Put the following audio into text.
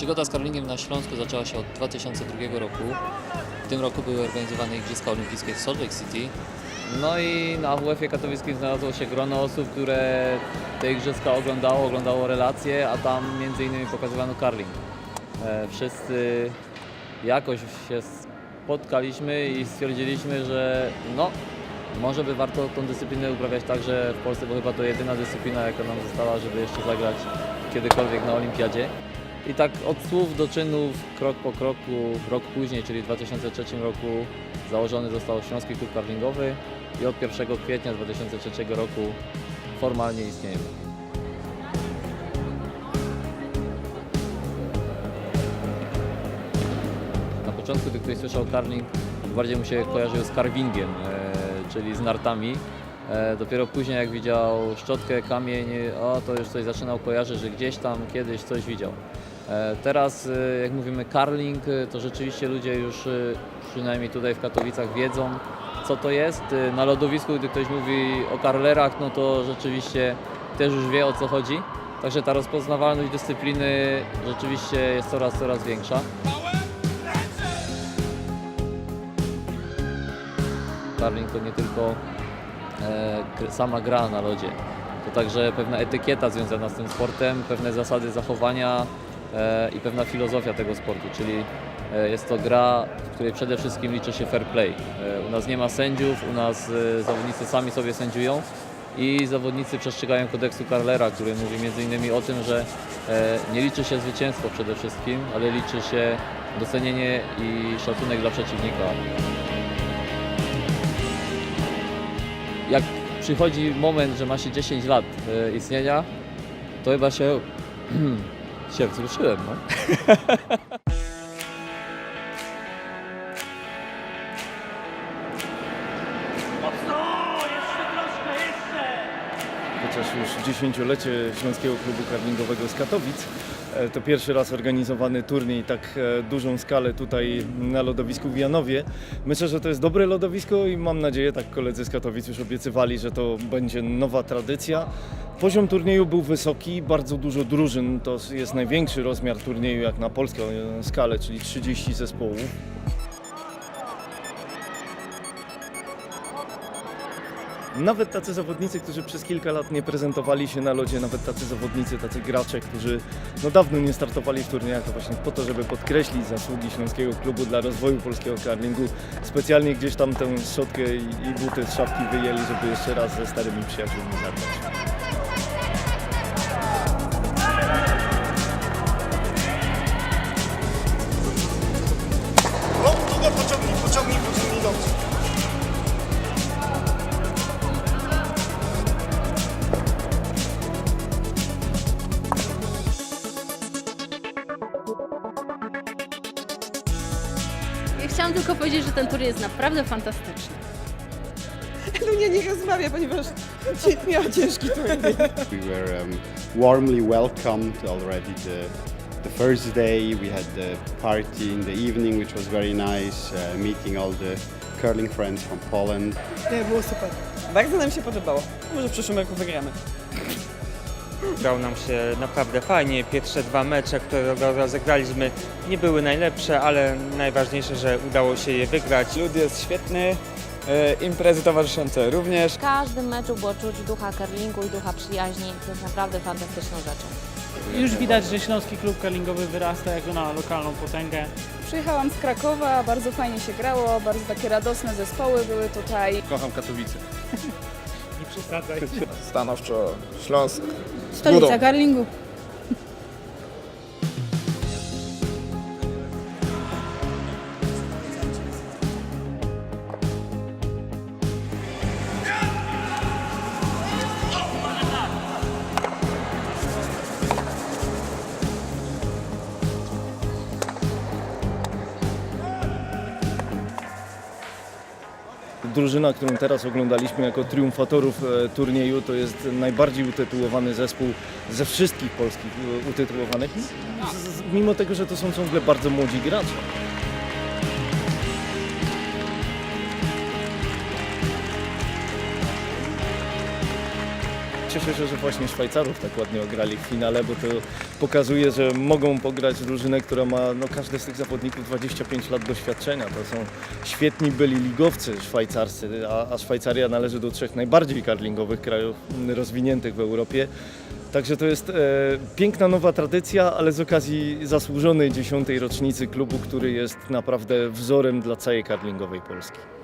Przygoda z karlingiem na Śląsku zaczęła się od 2002 roku. W tym roku były organizowane Igrzyska Olimpijskie w Salt Lake City. No i na WF-ie katowickim znalazło się grono osób, które te igrzyska oglądało, oglądało relacje, a tam między innymi pokazywano karling. E, Wszyscy jakoś się spotkaliśmy i stwierdziliśmy, że no, może by warto tą dyscyplinę uprawiać także w Polsce, bo chyba to jedyna dyscyplina, jaka nam została, żeby jeszcze zagrać kiedykolwiek na olimpiadzie. I tak od słów do czynów, krok po kroku, rok później, czyli w 2003 roku założony został Śląski Klub Karlingowy i od 1 kwietnia 2003 roku formalnie istniejemy. Na początku, gdy ktoś słyszał karling, bardziej mu się kojarzył z carvingiem, e, czyli z nartami. E, dopiero później jak widział szczotkę, kamień, o to już coś zaczynał kojarzyć, że gdzieś tam kiedyś coś widział. E, teraz e, jak mówimy karling, e, to rzeczywiście ludzie już przynajmniej tutaj w Katowicach wiedzą co to jest. Na lodowisku, gdy ktoś mówi o karlerach, no to rzeczywiście też już wie o co chodzi. Także ta rozpoznawalność dyscypliny rzeczywiście jest coraz, coraz większa. Karling to nie tylko sama gra na lodzie, to także pewna etykieta związana z tym sportem, pewne zasady zachowania i pewna filozofia tego sportu, czyli e, jest to gra, w której przede wszystkim liczy się fair play. E, u nas nie ma sędziów, u nas e, zawodnicy sami sobie sędziują i zawodnicy przestrzegają kodeksu Karlera, który mówi m.in. o tym, że e, nie liczy się zwycięstwo przede wszystkim, ale liczy się docenienie i szacunek dla przeciwnika. jak przychodzi moment, że ma się 10 lat e, istnienia, to chyba się, się wzruszyłem. No. chociaż już dziesięciolecie Śląskiego Klubu Karlingowego z Katowic. E, To pierwszy raz organizowany turniej tak e, dużą skalę tutaj na lodowisku w Janowie. Myślę, że to jest dobre lodowisko i mam nadzieję, tak koledzy z Katowic już obiecywali, że to będzie nowa tradycja. Poziom turnieju był wysoki, bardzo dużo drużyn, to jest największy rozmiar turnieju jak na polską skalę, czyli 30 zespołów. Nawet tacy zawodnicy, którzy przez kilka lat nie prezentowali się na lodzie, nawet tacy zawodnicy, tacy gracze, którzy no dawno nie startowali w turniejach, to właśnie po to, żeby podkreślić zasługi Śląskiego Klubu dla rozwoju polskiego karlingu, specjalnie gdzieś tam tę szczotkę i, i buty z szafki wyjęli, żeby jeszcze raz ze starymi przyjaciółmi zagrać. Chciałam tylko powiedzieć, że ten tur jest naprawdę fantastyczny. Lunia nie rozmawia, ponieważ miała ciężki turniej. We were um, warmly welcomed already the, the first day. We had the party in the evening, which was very nice, uh, meeting all the curling friends from Poland. Nie, było super. Bardzo nam się podobało. Może w przyszłym roku wygramy. Grało nam się naprawdę fajnie. Pierwsze dwa mecze, które ro- rozegraliśmy, nie były najlepsze, ale najważniejsze, że udało się je wygrać. Lud jest świetny, e, imprezy towarzyszące również. W każdym meczu było czuć ducha curlingu i ducha przyjaźni. To jest naprawdę fantastyczną rzeczą. Już widać, że Śląski Klub Curlingowy wyrasta jako na lokalną potęgę. Przyjechałam z Krakowa, bardzo fajnie się grało, bardzo takie radosne zespoły były tutaj. Kocham Katowice. Przesadzaj. Stanowczo Śląsk. Stolica curlingu. Drużyna, którą teraz oglądaliśmy jako triumfatorów e, turnieju, to jest najbardziej utytułowany zespół ze wszystkich polskich e, utytułowanych, mimo tego, że to są ciągle bardzo młodzi gracze. Cieszę się, że właśnie Szwajcarów tak ładnie ograli w finale, bo to pokazuje, że mogą pograć drużynę, która ma, no każdy z tych zawodników 25 lat doświadczenia. To są świetni byli ligowcy szwajcarscy, a, a Szwajcaria należy do trzech najbardziej karlingowych krajów rozwiniętych w Europie. Także to jest e, piękna nowa tradycja, ale z okazji zasłużonej dziesiątej rocznicy klubu, który jest naprawdę wzorem dla całej karlingowej Polski.